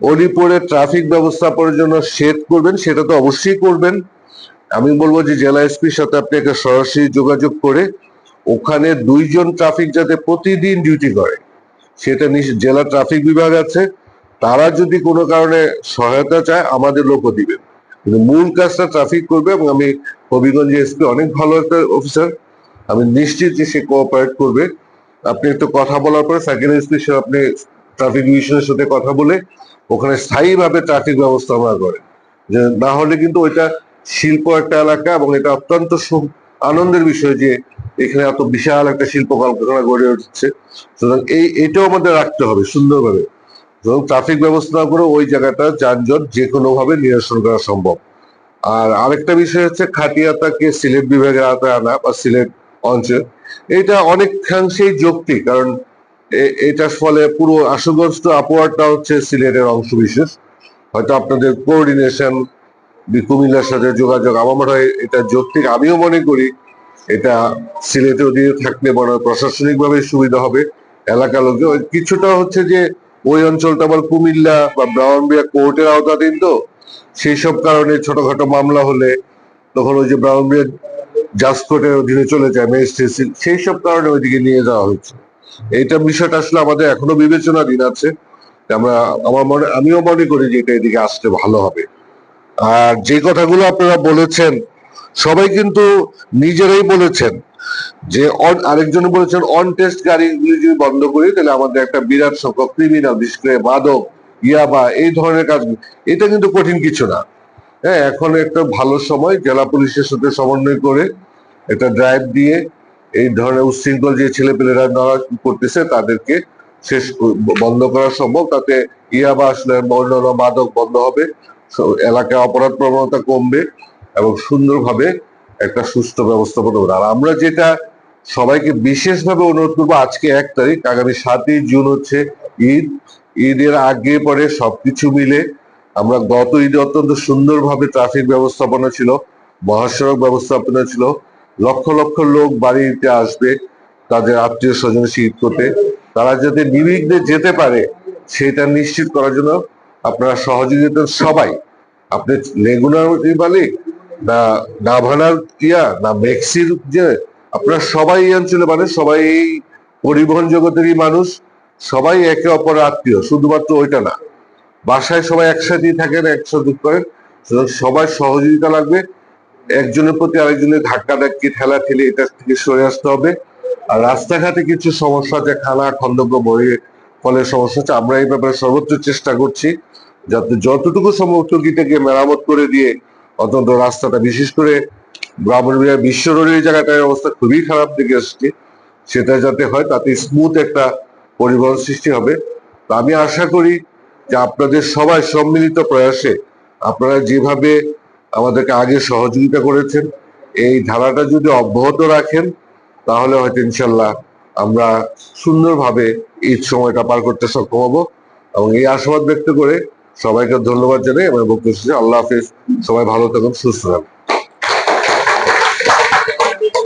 অলিপুরে traffic ব্যবস্থাপনার জন্য shade করবেন, সেটা তো অবশ্যই করবেন। আমি বলব যে জেলা এসপির সাথে আপনি একটা সরাসরি যোগাযোগ করে ওখানে দুইজন ট্রাফিক যাতে প্রতিদিন ডিউটি করে, সেটা জেলা ট্রাফিক বিভাগ আছে। তারা যদি কোনো কারণে সহায়তা চায়, আমাদের লোকও দিবেন কিন্তু মূল কাজটা ট্রাফিক করবে এবং আমি হবিগঞ্জ এসপি অনেক ভালো একটা অফিসার, আমি নিশ্চিত যে সে কোঅপারেট করবে। আপনি একটু কথা বলার পরে সেকেন্ড এসপির সাথে আপনি ট্রাফিক ডিভিশনের সাথে কথা বলে ওখানে স্থায়ীভাবে ট্রাফিক ব্যবস্থাপনা করে। যে না হলে কিন্তু ওইটা শিল্প একটা এলাকা এবং এটা অত্যন্ত আনন্দের বিষয় যে এখানে এত বিশাল একটা শিল্প কলকারখানা গড়ে উঠছে। সুতরাং এই, এটাও আমাদের রাখতে হবে সুন্দরভাবে। এবং ট্রাফিক ব্যবস্থা করে ওই জায়গাটা যানজট যে কোনোভাবে নিরসন করা সম্ভব। আর আরেকটা বিষয় হচ্ছে খাটিয়াতাকে সিলেট বিভাগের আওতায় আনা বা সিলেট অঞ্চল। এটা অনেকাংশেই যৌক্তিক, কারণ এটার ফলে পুরো আশুগঞ্জ টু আপুয়ারটা হচ্ছে সিলেটের অংশ বিশেষ হয়তো আপনাদের কোঅর্ডিনেশন কুমিল্লার সাথে যোগাযোগ, আমার মনে হয় এটা যৌক্তিক। আমিও মনে করি এটা সিলেটে অধীনে থাকলে মনে হয় প্রশাসনিক ভাবে সুবিধা হবে এলাকা লোকে কিছুটা হচ্ছে যে ওই অঞ্চলটা আবার কুমিল্লা বা ব্রাউনবিয়া কোর্টের আওতাধীন তো, সেই সব কারণে ছোটখাটো মামলা হলে তখন ওই যে ব্রাউনবিয়া জাজ কোর্টের অধীনে চলে যায় ম্যাজিস্ট্রেট সেই সব কারণে ওইদিকে নিয়ে যাওয়া হচ্ছে। এইটা বিষয়টা আসলে আমাদের এখনও বিবেচনাধীন আছে। আমরা, আমার মনে, আমিও মনে করি যে এটা এদিকে আসতে ভালো হবে। আর যে কথাগুলো আপনারা বলেছেন, সবাই কিন্তু নিজেরাই বলেছেন যে আরেকজন বলেছেন অন টেস্ট গাড়িগুলি যদি বন্ধ করি, তাহলে আমাদের একটা বিরাট সংখ্যক ক্রিমিনাল বিশেষ মাদক, ইয়াবা, এই ধরনের কাজ এটা কিন্তু কঠিন কিছু না। হ্যাঁ এখন একটা ভালো সময়, জেলা পুলিশের সাথে সমন্বয় করে, একটা ড্রাইভ দিয়ে এই ধরনের উচ্ছৃঙ্খল যে ছেলেপেলেরা নড়া করতেছে তাদেরকে শেষ বন্ধ করা সম্ভব। তাতে ইয়াবা আসলে অন্যান্য মাদক বন্ধ হবে। এলাকায় অপরাধ প্রবণতা কমবে এবং সুন্দরভাবে একটা সুস্থ ব্যবস্থাপনা আর আমরা যেটা সবাইকে বিশেষভাবে অনুরোধ করব, আজকে এক তারিখ, আগামী সাতই জুন হচ্ছে ঈদ। ঈদের আগে পরে সবকিছু মিলে আমরা গত ঈদে অত্যন্ত সুন্দরভাবে ট্রাফিক ব্যবস্থাপনা ছিল, মহাসড়ক ব্যবস্থাপনা ছিল লক্ষ লক্ষ লোক বাড়িতে আসবে, তাদের আত্মীয় স্বজন শীত করতে। তারা যাতে নির্বিঘ্নে যেতে পারে, সেটা নিশ্চিত করার জন্য আপনারা সহযোগিতা সবাই, আপনি লেগুনার মালিক, না নাভানার ইয়া না মেক্সির যে, আপনারা সবাই এই অঞ্চলে মানে সবাই এই পরিবহন জগতেরই মানুষ, সবাই একে অপরের আত্মীয়, শুধুমাত্র ওইটা না। বাসায় সবাই একসাথেই থাকেন, একসাথে করেন সবার সহযোগিতা লাগবে। একজনের প্রতি আরেকজনের ধাক্কা ধাক্কি ঠেলা ঠেলে এটা থেকে সরে আসতে হবে। আর রাস্তাঘাটে কিছু সমস্যা আছে, খানা, খন্দক বয়ে ফলে সমস্যা হচ্ছে, আমরা এই ব্যাপারে সর্বোচ্চ চেষ্টা করছি যাতে যতটুকু সম্ভব টুকিটাকে মেরামত করে দিয়ে অন্তত রাস্তাটা, বিশেষ করে ব্রাহ্মণবাড়িয়া বিশ্ব রোডের এই জায়গাটার অবস্থা খুবই খারাপ দিকে আসছে। সেটা যাতে হয়, তাতে স্মুথ একটা পরিবহন সৃষ্টি হবে। তো আমি আশা করি যে আপনাদের সবাই সম্মিলিত প্রয়াসে আপনারা যেভাবে আমাদেরকে আগে সহযোগিতা করেছেন। এই ধারাটা যদি অব্যাহত রাখেন, তাহলে হয়তো ইনশাল্লাহ আমরা সুন্দরভাবে ঈদ সময়টা পার করতে সক্ষম হব। এবং এই আশাবাদ ব্যক্ত করে সবাইকে ধন্যবাদ জানাই আমার বক্তব্য আল্লাহ হাফিজ। সবাই ভালো থাকুন, সুস্থ থাকুন।